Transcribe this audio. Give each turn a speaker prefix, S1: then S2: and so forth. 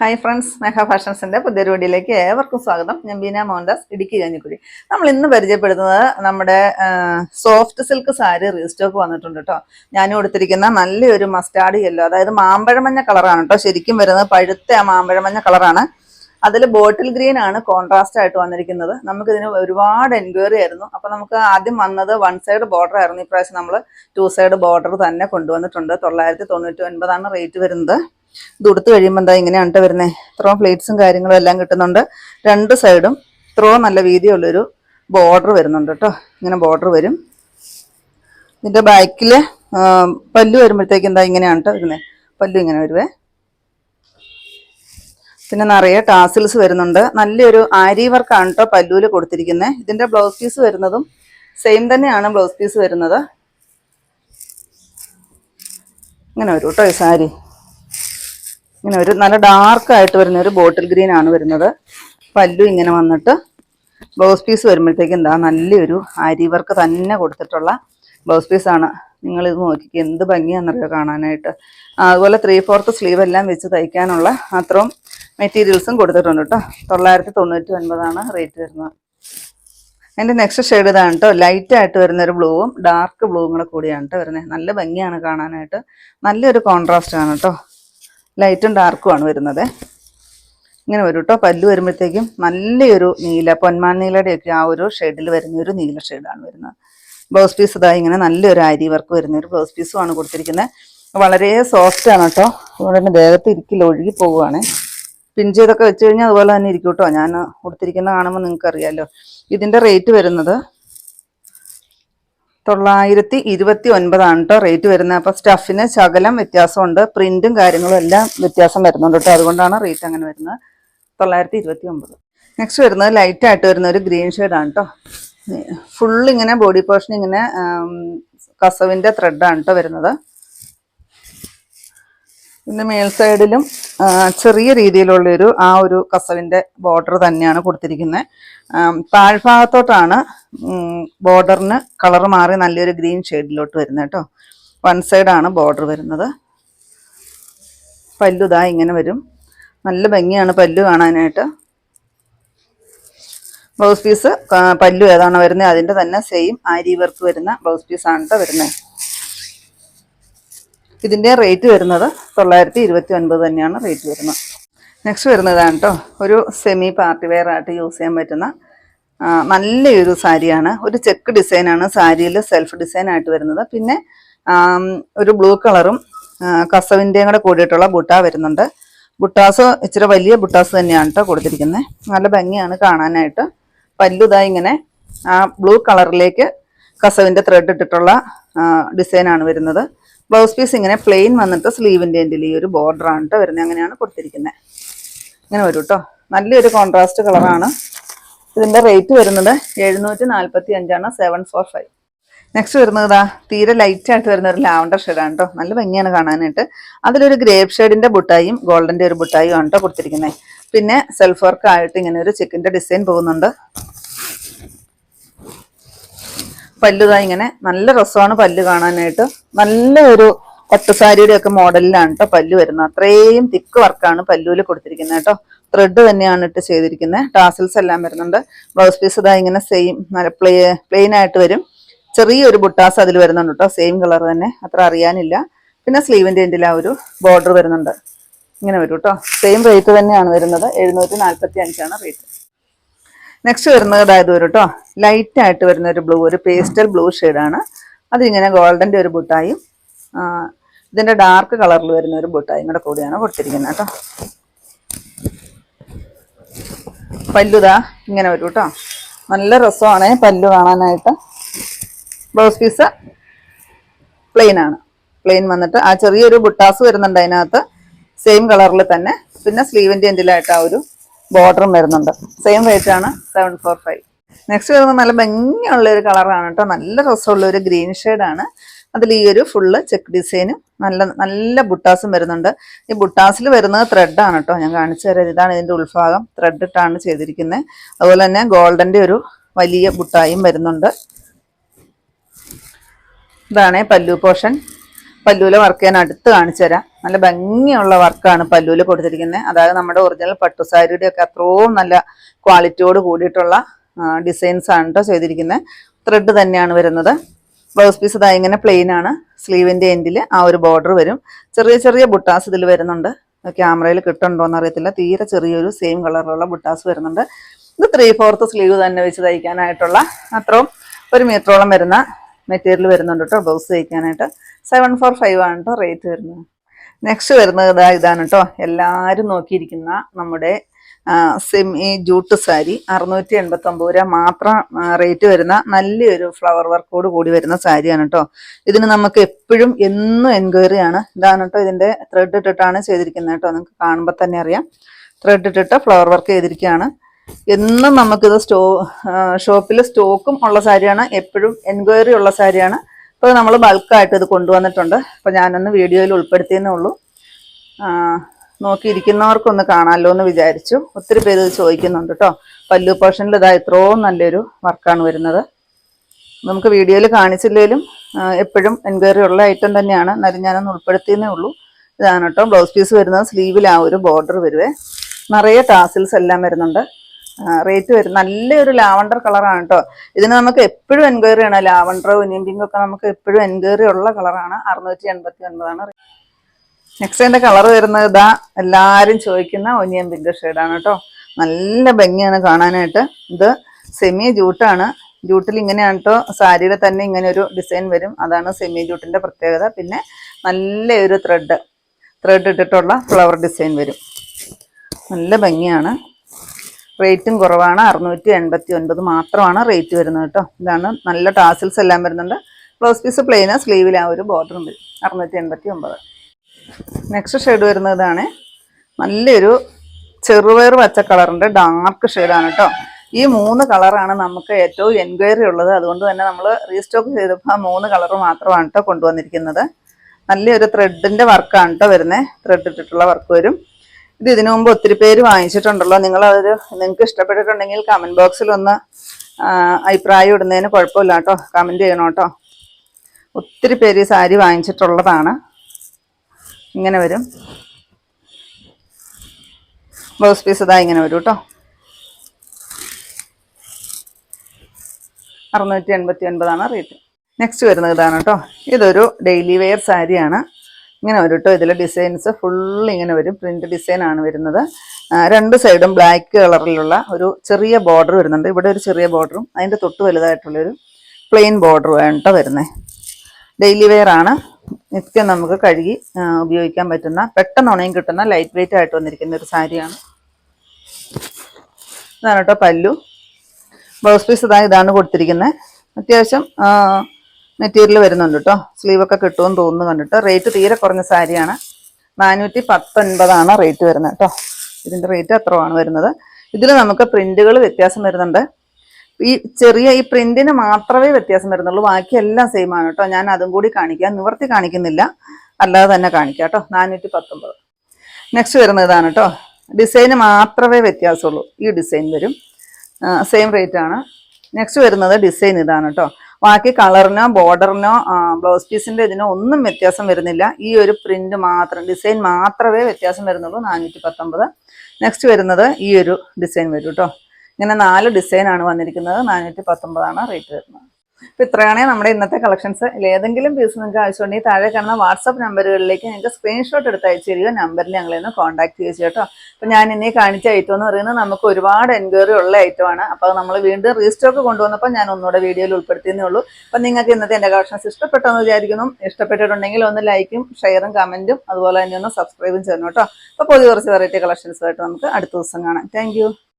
S1: Hi friends മെഹ ഫാഷൻസിന്റെ പുതിയ വീഡിയോയിലേക്ക് ഏവർക്കും സ്വാഗതം. ഞാൻ ബീന മോഹൻദാസ് ഇടുക്കി കഞ്ഞിക്കുഴി നമ്മൾ ഇന്ന് പരിചയപ്പെടുത്തുന്നത് നമ്മുടെ സോഫ്റ്റ് സിൽക്ക് സാരി റീസ്റ്റോക്ക് വന്നിട്ടുണ്ട് കേട്ടോ. ഞാനും കൊടുത്തിരിക്കുന്ന നല്ലൊരു മസ്റ്റാർഡ് യെല്ലോ അതായത് മാമ്പഴമഞ്ഞ കളറാണ് കേട്ടോ. ശരിക്കും വരുന്നത് പഴുത്ത ആ മാമ്പഴമഞ്ഞ കളറാണ് അതിൽ ബോട്ടിൽ ഗ്രീൻ ആണ് കോൺട്രാസ്റ്റ് ആയിട്ട് വന്നിരിക്കുന്നത്. നമുക്കിതിന് ഒരുപാട് എൻക്വയറി ആയിരുന്നു. അപ്പൊ നമുക്ക് ആദ്യം വന്നത് വൺ സൈഡ് ബോർഡർ ആയിരുന്നു. ഇപ്രാവശ്യം നമ്മൾ ടു സൈഡ് ബോർഡർ തന്നെ കൊണ്ടുവന്നിട്ടുണ്ട്. തൊള്ളായിരത്തി തൊണ്ണൂറ്റി ഒൻപതാണ് റേറ്റ് വരുന്നത്. ഇത് ഉടുത്ത് കഴിയുമ്പോൾ എന്താ ഇങ്ങനെയാണ് വരുന്നത് ഇത്രയും പ്ലേറ്റ്സും കാര്യങ്ങളും എല്ലാം കിട്ടുന്നുണ്ട്. രണ്ട് സൈഡും ഇത്രയും നല്ല വീതിയുള്ളൊരു ബോർഡർ വരുന്നുണ്ട് കേട്ടോ ഇങ്ങനെ ബോർഡർ വരും. ഇതിന്റെ ബാക്കിൽ പല്ലു വരുമ്പോഴത്തേക്ക് എന്താ ഇങ്ങനെയാണ് കേട്ടോ വരുന്നത് പല്ലു ഇങ്ങനെ വരുവേ. പിന്നെ നിറയെ ടാസിൽസ് വരുന്നുണ്ട്. നല്ലൊരു ആരി വർക്കാണ് കേട്ടോ പല്ലുവിൽ കൊടുത്തിരിക്കുന്നത് ഇതിന്റെ ബ്ലൗസ് പീസ് വരുന്നതും സെയിം തന്നെയാണ് ബ്ലൗസ് പീസ് വരുന്നത്. ഇങ്ങനെ വരും കേട്ടോ ഈ സാരി. ഇങ്ങനെ ഒരു നല്ല ഡാർക്ക് ആയിട്ട് വരുന്ന ഒരു ബോട്ടിൽ ഗ്രീൻ ആണ് വരുന്നത്. പല്ലു ഇങ്ങനെ വന്നിട്ട് ബ്ലൗസ് പീസ് വരുമ്പോഴത്തേക്ക് എന്താ നല്ലൊരു അരി വർക്ക് തന്നെ കൊടുത്തിട്ടുള്ള ബ്ലൗസ് പീസാണ് നിങ്ങൾ ഇത് നോക്കിക്ക് എന്ത് ഭംഗിയാണെന്നറിയോ കാണാനായിട്ട്. അതുപോലെ ത്രീ ഫോർത്ത് സ്ലീവ് എല്ലാം വെച്ച് തയ്ക്കാനുള്ള അത്രയും മെറ്റീരിയൽസും കൊടുത്തിട്ടുണ്ട് കേട്ടോ. തൊള്ളായിരത്തി തൊണ്ണൂറ്റി ഒൻപതാണ് റേറ്റ് വരുന്നത്. അതിന്റെ നെക്സ്റ്റ് ഷെയ്ഡ് ഇതാണ് കേട്ടോ. ലൈറ്റ് ആയിട്ട് വരുന്ന ഒരു ബ്ലൂവും ഡാർക്ക് ബ്ലൂവും കൂടെ കൂടിയാണ് കേട്ടോ വരുന്നത്. നല്ല ഭംഗിയാണ് കാണാനായിട്ട്. നല്ലൊരു കോൺട്രാസ്റ്റ് ആണ് കേട്ടോ. ലൈറ്റും ഡാർക്കുമാണ് വരുന്നത്. ഇങ്ങനെ വരും കേട്ടോ പല്ല് വരുമ്പോഴത്തേക്കും നല്ലൊരു നീല പൊന്മാൻ നീലയുടെയൊക്കെ ആ ഒരു ഷെയ്ഡിൽ വരുന്ന ഒരു നീല ഷെയ്ഡാണ് വരുന്നത്. ബ്ലൗസ് പീസ് ഇതാ ഇങ്ങനെ നല്ലൊരു അരി വർക്ക് വരുന്ന ഒരു ബ്ലൗസ് പീസുമാണ് കൊടുത്തിരിക്കുന്നത് വളരെ സോഫ്റ്റ് ആണ് കേട്ടോ അതുകൊണ്ട് തന്നെ ദേഹത്ത് ഇരിക്കില്ല ഒഴുകി പോവുകയാണ്. പിൻ ചെയ്തൊക്കെ വെച്ച് കഴിഞ്ഞാൽ അതുപോലെ തന്നെ ഇരിക്കും കേട്ടോ ഞാൻ കൊടുത്തിരിക്കുന്ന കാണുമ്പോൾ നിങ്ങൾക്കറിയാമല്ലോ ഇതിന്റെ റേറ്റ് വരുന്നത് തൊള്ളായിരത്തി ഇരുപത്തി ഒൻപതാണ് കേട്ടോ റേറ്റ് വരുന്നത്. അപ്പൊ സ്റ്റഫിന് ശകലം വ്യത്യാസമുണ്ട്. പ്രിന്റും കാര്യങ്ങളും എല്ലാം വ്യത്യാസം വരുന്നുണ്ട് കേട്ടോ അതുകൊണ്ടാണ് റേറ്റ് അങ്ങനെ വരുന്നത്. തൊള്ളായിരത്തി ഇരുപത്തി ഒമ്പത് നെക്സ്റ്റ് വരുന്നത് ലൈറ്റ് ആയിട്ട് വരുന്ന ഒരു ഗ്രീൻ ഷെയ്ഡാണ് കേട്ടോ ഫുൾ ഇങ്ങനെ ബോഡി പോർഷൻ ഇങ്ങനെ കസവിന്റെ ആണ് കേട്ടോ വരുന്നത്. പിന്നെ മേൽ സൈഡിലും ചെറിയ രീതിയിലുള്ളൊരു ആ ഒരു കസവിന്റെ ബോർഡർ തന്നെയാണ് കൊടുത്തിരിക്കുന്നത് താഴ്ഭാഗത്തോട്ടാണ് ബോർഡറിന് കളർ മാറി നല്ലൊരു ഗ്രീൻ ഷെയ്ഡിലോട്ട് വരുന്നത് കേട്ടോ വൺ സൈഡാണ് ബോർഡർ വരുന്നത്. പല്ലുതാ ഇങ്ങനെ വരും. നല്ല ഭംഗിയാണ് പല്ലു കാണാനായിട്ട്. ബ്ലൗസ് പീസ് പല്ലു ഏതാണോ വരുന്നത് അതിന്റെ തന്നെ സെയിം ആരി വർക്ക് വരുന്ന ബ്ലൗസ് പീസാണ് കേട്ടോ വരുന്നത് ഇതിന്റെ റേറ്റ് വരുന്നത് തൊള്ളായിരത്തി ഇരുപത്തി ഒൻപത് തന്നെയാണ് റേറ്റ് വരുന്നത്. നെക്സ്റ്റ് വരുന്നതാണ് കേട്ടോ ഒരു സെമി പാർട്ടി വെയർ ആയിട്ട് യൂസ് ചെയ്യാൻ പറ്റുന്ന നല്ലൊരു സാരിയാണ്. ഒരു ചെക്ക് ഡിസൈനാണ് സാരിയിൽ സെൽഫ് ഡിസൈൻ ആയിട്ട് വരുന്നത്. പിന്നെ ഒരു ബ്ലൂ കളറും കസവിന്റെയും കൂടെ കൂടിയിട്ടുള്ള ബുട്ട വരുന്നുണ്ട്. ബുട്ടാസ് ഇച്ചിരി വലിയ ബുട്ടാസ് തന്നെയാണ് കേട്ടോ കൊടുത്തിരിക്കുന്നത് നല്ല ഭംഗിയാണ് കാണാനായിട്ട്. പല്ലുതായി ഇങ്ങനെ ആ ബ്ലൂ കളറിലേക്ക് കസവിന്റെ ത്രെഡ് ഇട്ടിട്ടുള്ള ഡിസൈനാണ് വരുന്നത്. ബ്ലൗസ് പീസ് ഇങ്ങനെ പ്ലെയിൻ വന്നിട്ട് സ്ലീവിന്റെ എൻഡിൽ ഈ ഒരു ബോർഡറാണ് കേട്ടോ വരുന്നത്. അങ്ങനെയാണ് കൊടുത്തിരിക്കുന്നത്. ഇങ്ങനെ വരും കേട്ടോ നല്ലൊരു കോൺട്രാസ്റ്റ് കളറാണ് ഇതിന്റെ റേറ്റ് വരുന്നത് എഴുന്നൂറ്റി നാൽപ്പത്തി അഞ്ചാണ് സെവൻ ഫോർ ഫൈവ് നെക്സ്റ്റ് വരുന്നത് തീരെ ലൈറ്റ് ആയിട്ട് വരുന്ന ഒരു ലാവണ്ടർ ഷെയ്ഡാണ് കേട്ടോ നല്ല ഭംഗിയാണ് കാണാനായിട്ട്. അതിലൊരു ഗ്രേപ്പ് ഷെയ്ഡിന്റെ ബുട്ടായും ഗോൾഡന്റെ ഒരു ബുട്ടായും ആണ് കേട്ടോ കൊടുത്തിരിക്കുന്നത്. പിന്നെ സെൽഫ് വർക്ക് ആയിട്ട് ഇങ്ങനെ ഒരു ചിക്കന്റെ ഡിസൈൻ പോകുന്നുണ്ട്. പല്ലുതാ ഇങ്ങനെ നല്ല രസമാണ് പല്ല് കാണാനായിട്ട്. നല്ല ഒരു പട്ടുസാരിയുടെ ഒക്കെ മോഡലിലാണ് കേട്ടോ പല്ല് വരുന്നത്. അത്രയും തിക്ക് വർക്കാണ് പല്ലുവിൽ കൊടുത്തിരിക്കുന്നത് കേട്ടോ ത്രെഡ് തന്നെയാണ് ഇട്ട് ചെയ്തിരിക്കുന്നത്. ടാസൽസ് എല്ലാം വരുന്നുണ്ട്. ബ്ലൗസ് പീസ് ഇതാ ഇങ്ങനെ സെയിം നല്ല പ്ലേ പ്ലെയിൻ ആയിട്ട് വരും. ചെറിയൊരു ബുട്ടാസ് അതിൽ വരുന്നുണ്ട് കേട്ടോ സെയിം കളർ തന്നെ. അത്ര അറിയാനില്ല. പിന്നെ സ്ലീവിന്റെ എൻഡിൽ ആ ഒരു ബോർഡർ വരുന്നുണ്ട്. ഇങ്ങനെ വരും കേട്ടോ സെയിം റേറ്റ് തന്നെയാണ് വരുന്നത്. എഴുന്നൂറ്റി നാൽപ്പത്തി അഞ്ചാണ് റേറ്റ് നെക്സ്റ്റ് വരുന്നത് അതായത് ഒരു കേട്ടോ ലൈറ്റ് ആയിട്ട് വരുന്ന ഒരു ബ്ലൂ ഒരു പേസ്റ്റൽ ബ്ലൂ ഷെയ്ഡാണ് അതിങ്ങനെ ഗോൾഡന്റെ ഒരു ബുട്ടായും ഇതിന്റെ ഡാർക്ക് കളറിൽ വരുന്ന ഒരു ബുട്ടായും കൂടെ കൂടിയാണ് കൊടുത്തിരിക്കുന്നത് കേട്ടോ പല്ലുതാ ഇങ്ങനെ വരും കേട്ടോ നല്ല രസമാണ് പല്ലു കാണാനായിട്ട്. ബ്ലൗസ് പീസ് പ്ലെയിൻ ആണ്. പ്ലെയിൻ വന്നിട്ട് ആ ചെറിയൊരു ബുട്ടാസ് വരുന്നുണ്ട് അതിനകത്ത്. സെയിം കളറിൽ തന്നെ. പിന്നെ സ്ലീവിന്റെ എൻഡിലായിട്ട് ആ ഒരു ബോർഡറും വരുന്നുണ്ട്. സെയിം റേറ്റ് ആണ് സെവൻ ഫോർ ഫൈവ് നെക്സ്റ്റ് വരുന്നത് നല്ല ഭംഗിയുള്ള ഒരു കളറാണ് കേട്ടോ. നല്ല രസമുള്ള ഒരു ഗ്രീൻ ആണ്. അതിൽ ഈ ഒരു ഫുള്ള് ചെക്ക് ഡിസൈനും നല്ല നല്ല ബുട്ടാസും വരുന്നുണ്ട്. ഈ ബുട്ടാസിൽ വരുന്നത് ത്രെഡാണ് കേട്ടോ. ഞാൻ കാണിച്ചു തരാം. ഇതാണ് ഇതിന്റെ ഉൾഭാഗം. ത്രെഡ് ഇട്ടാണ് ചെയ്തിരിക്കുന്നത് അതുപോലെ തന്നെ ഗോൾഡന്റെ ഒരു വലിയ ബുട്ടായും വരുന്നുണ്ട്. ഇതാണ് പല്ലു പോർഷൻ. പല്ലൂലെ വർക്ക് ഞാൻ അടുത്ത് കാണിച്ചു തരാം. നല്ല ഭംഗിയുള്ള വർക്കാണ് പല്ലൂൽ കൊടുത്തിരിക്കുന്നത്. അതായത് നമ്മുടെ ഒറിജിനൽ പട്ടുസാരിയുടെ ഒക്കെ അത്രയും നല്ല ക്വാളിറ്റിയോട് കൂടിയിട്ടുള്ള ഡിസൈൻസ് ആണ് കേട്ടോ ചെയ്തിരിക്കുന്നത്. ത്രെഡ് തന്നെയാണ് വരുന്നത്. ബ്ലൗസ് പീസ് ഇതാ ഇങ്ങനെ പ്ലെയിൻ ആണ്. സ്ലീവിന്റെ എൻഡിൽ ആ ഒരു ബോർഡർ വരും. ചെറിയ ചെറിയ ബുട്ടാസ് ഇതിൽ വരുന്നുണ്ട്. ക്യാമറയിൽ കിട്ടുന്നുണ്ടോ എന്ന് അറിയത്തില്ല. തീരെ ചെറിയൊരു സെയിം കളറിലുള്ള ബുട്ടാസ് വരുന്നുണ്ട്. ഇത് ത്രീ ഫോർത്ത് സ്ലീവ് തന്നെ വെച്ച് തയ്ക്കാനായിട്ടുള്ള അത്രയും ഒരു മീറ്ററോളം വരുന്ന മെറ്റീരിയൽ വരുന്നുണ്ട് കേട്ടോ ബ്ലൗസ് തയ്ക്കാനായിട്ട്. സെവൻ ഫോർ ഫൈവ് ആണ് കേട്ടോ റേറ്റ് വരുന്നത്. നെക്സ്റ്റ് വരുന്നത് ഇതാ ഇതാണ് കേട്ടോ എല്ലാവരും നോക്കിയിരിക്കുന്ന നമ്മുടെ സെമി ജൂട്ട് സാരി അറുന്നൂറ്റി എൺപത്തൊമ്പത് രൂപ മാത്രം റേറ്റ് വരുന്ന നല്ലൊരു ഫ്ലവർ വർക്കോട് കൂടി വരുന്ന സാരിയാണ് കേട്ടോ ഇതിന് നമുക്ക് എപ്പോഴും എന്നും എൻക്വയറി ആണ്. ഇതാണ് കേട്ടോ ഇതിന്റെ ത്രെഡ് ഇട്ടിട്ടാണ് ചെയ്തിരിക്കുന്നത് കേട്ടോ നിങ്ങൾക്ക് കാണുമ്പോൾ തന്നെ അറിയാം. ത്രെഡ് ഇട്ടിട്ട് ഫ്ലവർ വർക്ക് ചെയ്തിരിക്കുകയാണ്. എന്നും നമുക്കിത് സ്റ്റോ ഷോപ്പിൽ സ്റ്റോക്കും ഉള്ള സാരിയാണ് എപ്പോഴും എൻക്വയറി ഉള്ള സാരിയാണ് ഇപ്പോൾ നമ്മൾ ബൾക്കായിട്ട് ഇത് കൊണ്ടുവന്നിട്ടുണ്ട്. അപ്പോൾ ഞാനൊന്ന് വീഡിയോയിൽ ഉൾപ്പെടുത്തിയെന്നേ ഉള്ളൂ. നോക്കിയിരിക്കുന്നവർക്കൊന്ന് കാണാമല്ലോ എന്ന് വിചാരിച്ചു. ഒത്തിരി പേര് ഇത് ചോദിക്കുന്നുണ്ട് കേട്ടോ പല്ലു പോർഷനിൽ ഇതാ ഇത്രയും നല്ലൊരു വർക്കാണ് വരുന്നത്. നമുക്ക് വീഡിയോയിൽ കാണിച്ചില്ലെങ്കിലും എപ്പോഴും എൻക്വയറി ഉള്ള ഐറ്റം തന്നെയാണ്. എന്നാലും ഞാനൊന്ന് ഉൾപ്പെടുത്തിയെന്നേ ഉള്ളൂ. ഇതാണ് കേട്ടോ ബ്ലൗസ് പീസ് വരുന്നത്. സ്ലീവിൽ ആ ഒരു ബോർഡർ വരുവേ. നിറയെ ടാസിൽസ് എല്ലാം വരുന്നുണ്ട്. റേറ്റ് വരും. നല്ലൊരു ലാവണ്ടർ കളറാണ് കേട്ടോ ഇതിന് നമുക്ക് എപ്പോഴും എൻക്വയറി ആണ്. ലാവണ്ടർ ഒനിയൻ പിങ്ക് ഒക്കെ നമുക്ക് എപ്പോഴും എൻക്വയറി ഉള്ള കളറാണ് അറുന്നൂറ്റി എൺപത്തി ഒൻപതാണ് നെക്സ്റ്റ് എന്റെ കളർ വരുന്നത് ഇതാ എല്ലാവരും ചോദിക്കുന്ന ഒനിയൻ ഷെയ്ഡാണ് കേട്ടോ നല്ല ഭംഗിയാണ് കാണാനായിട്ട്. ഇത് സെമി ജൂട്ടാണ് ജൂട്ടിൽ ഇങ്ങനെയാണ് കേട്ടോ സാരിയുടെ തന്നെ ഇങ്ങനെ ഒരു ഡിസൈൻ വരും. അതാണ് സെമി ജൂട്ടിന്റെ പ്രത്യേകത. പിന്നെ നല്ലൊരു ത്രെഡ് ത്രെഡ് ഇട്ടിട്ടുള്ള ഫ്ലവർ ഡിസൈൻ വരും. നല്ല ഭംഗിയാണ്. റേറ്റും കുറവാണ്. അറുന്നൂറ്റി എൺപത്തി ഒൻപത് മാത്രമാണ് റേറ്റ് വരുന്നത് കേട്ടോ. ഇതാണ് നല്ല ടാസിൽസ് എല്ലാം വരുന്നുണ്ട്. ബ്ലൗസ് പീസ് പ്ലെയിന് സ്ലീവിൽ ആ ഒരു ബോർഡറും വരും അറുന്നൂറ്റി എൺപത്തി ഒമ്പത് നെക്സ്റ്റ് ഷെയ്ഡ് വരുന്നതാണ്. നല്ലൊരു ചെറുപയർ പച്ച കളറിന്റെ ഡാർക്ക് ഷെയ്ഡാണ് കേട്ടോ. ഈ മൂന്ന് കളറാണ് നമുക്ക് ഏറ്റവും എൻക്വയറി ഉള്ളത്. അതുകൊണ്ട് തന്നെ നമ്മൾ റീസ്റ്റോക്ക് ചെയ്തപ്പോൾ ആ മൂന്ന് കളർ മാത്രമാണ് കേട്ടോ കൊണ്ടുവന്നിരിക്കുന്നത്. നല്ലൊരു ത്രെഡിന്റെ വർക്കാണ് കേട്ടോ വരുന്നത് ത്രെഡ് ഇട്ടിട്ടുള്ള വർക്ക് വരും. ഇത് ഇതിനു മുമ്പ് ഒത്തിരി പേര് വാങ്ങിച്ചിട്ടുണ്ടല്ലോ. നിങ്ങൾ അതൊരു നിങ്ങൾക്ക് ഇഷ്ടപ്പെട്ടിട്ടുണ്ടെങ്കിൽ കമന്റ് ബോക്സിൽ ഒന്ന് അഭിപ്രായം ഇടുന്നതിന് കുഴപ്പമില്ല കേട്ടോ. കമന്റ് ചെയ്യണം കേട്ടോ. ഒത്തിരി പേര് ഈ സാരി വാങ്ങിച്ചിട്ടുള്ളതാണ്. ഇങ്ങനെ വരും. ബ്ലൗസ് പീസ് ഇതാ ഇങ്ങനെ വരും കേട്ടോ. അറുന്നൂറ്റി എൺപത്തി ഒൻപതാണ് റേറ്റ് നെക്സ്റ്റ് വരുന്നത് ഇതാണ് കേട്ടോ. ഇതൊരു ഡെയിലി വെയർ സാരിയാണ്. ഇങ്ങനെ വരും കേട്ടോ ഇതിലെ ഡിസൈൻസ് ഫുൾ ഇങ്ങനെ വരും. പ്രിന്റ് ഡിസൈൻ ആണ് വരുന്നത്. രണ്ട് സൈഡും ബ്ലാക്ക് കളറിലുള്ള ഒരു ചെറിയ ബോർഡർ വരുന്നുണ്ട്. ഇവിടെ ഒരു ചെറിയ ബോർഡറും അതിന്റെ തൊട്ട് വലുതായിട്ടുള്ളൊരു പ്ലെയിൻ ബോർഡറും ആണ് വരുന്നത് ഡെയിലി വെയർ ആണ്. നിത്യം നമുക്ക് കഴുകി ഉപയോഗിക്കാൻ പറ്റുന്ന പെട്ടെന്ന് ഉണയും കിട്ടുന്ന ലൈറ്റ് വെയിറ്റ് ആയിട്ട് വന്നിരിക്കുന്ന ഒരു സാരിയാണ്. ഇതാണ് കേട്ടോ പല്ലു. ബ്ലൗസ് പീസ് ഇതാ ഇതാണ് കൊടുത്തിരിക്കുന്നത് അത്യാവശ്യം മെറ്റീരിയൽ വരുന്നുണ്ട് കേട്ടോ സ്ലീവൊക്കെ കിട്ടുമെന്ന് തോന്നുന്നു കണ്ടിട്ട്. റേറ്റ് തീരെ കുറഞ്ഞ സാരിയാണ് നാനൂറ്റി പത്തൊൻപതാണ് റേറ്റ് വരുന്നത് കേട്ടോ ഇതിന്റെ റേറ്റ് അത്രമാണ് വരുന്നത്? ഇതിൽ നമുക്ക് പ്രിന്റുകൾ വ്യത്യാസം വരുന്നുണ്ട്. ഈ ചെറിയ ഈ പ്രിന്റിന് മാത്രമേ വ്യത്യാസം വരുന്നുള്ളൂ. ബാക്കി എല്ലാം സെയിം ആണ് കേട്ടോ ഞാൻ അതും കൂടി കാണിക്കാം. നിവർത്തി കാണിക്കുന്നില്ല. അല്ലാതെ തന്നെ കാണിക്കാം കേട്ടോ നാനൂറ്റി പത്തൊമ്പത് നെക്സ്റ്റ് വരുന്നത് ഇതാണ് കേട്ടോ ഡിസൈന് മാത്രമേ വ്യത്യാസമുള്ളൂ. ഈ ഡിസൈൻ വരും. സെയിം റേറ്റ് ആണ്. നെക്സ്റ്റ് വരുന്നത് ഡിസൈൻ ഇതാണ് കേട്ടോ ബാക്കി കളറിനോ ബോർഡറിനോ ബ്ലൗസ് പീസിന്റെ ഇതിനോ ഒന്നും വ്യത്യാസം വരുന്നില്ല. ഈ ഒരു പ്രിന്റ് മാത്രം ഡിസൈൻ മാത്രമേ വ്യത്യാസം വരുന്നുള്ളൂ. നാനൂറ്റി പത്തൊമ്പത് നെക്സ്റ്റ് വരുന്നത് ഈ ഒരു ഡിസൈൻ വരും കേട്ടോ ഇങ്ങനെ നാല് ഡിസൈനാണ് വന്നിരിക്കുന്നത്. നാനൂറ്റി പത്തൊമ്പതാണ് റേറ്റ് വരുന്നത്. അപ്പോൾ ഇത്രയാണ് നമ്മുടെ ഇന്നത്തെ കളക്ഷൻസ് ഏതെങ്കിലും പീസ് നിങ്ങൾക്ക് ആവശ്യമുണ്ടെങ്കിൽ താഴെ കാണുന്ന വാട്സപ്പ് നമ്പറുകളിലേക്ക് നിങ്ങൾക്ക് സ്ക്രീൻഷോട്ട് എടുത്ത് അയച്ചു തരിക. നമ്പറിൽ ഞങ്ങളെ ഒന്ന് കോൺടാക്ട് ചെയ്യുക കേട്ടോ അപ്പോൾ ഞാൻ ഇനി കാണിച്ച ഐറ്റം എന്ന് പറയുന്നത് നമുക്ക് ഒരുപാട് എൻക്വയറി ഉള്ള ഐറ്റമാണ് അപ്പോൾ നമ്മൾ വീണ്ടും റീസ്റ്റോക്ക് കൊണ്ടുവന്നപ്പോൾ ഞാൻ ഒന്നുകൂടെ വീഡിയോയിൽ ഉൾപ്പെടുത്തിയെന്നേ ഉള്ളൂ. അപ്പോൾ നിങ്ങൾക്ക് ഇന്നത്തെ എന്റെ കളക്ഷൻസ് ഇഷ്ടപ്പെട്ടെന്ന് വിചാരിക്കുന്നു. ഇഷ്ടപ്പെട്ടിട്ടുണ്ടെങ്കിൽ ഒന്ന് ലൈക്കും ഷെയറും കമന്റും അതുപോലെ തന്നെ ഒന്ന് സബ്സ്ക്രൈബും ചെയ്യണം കേട്ടോ. അപ്പോൾ പുതിയ കുറച്ച് വെറൈറ്റി കളക്ഷൻസുമായിട്ട് നമുക്ക് അടുത്ത ദിവസം കാണാം. താങ്ക്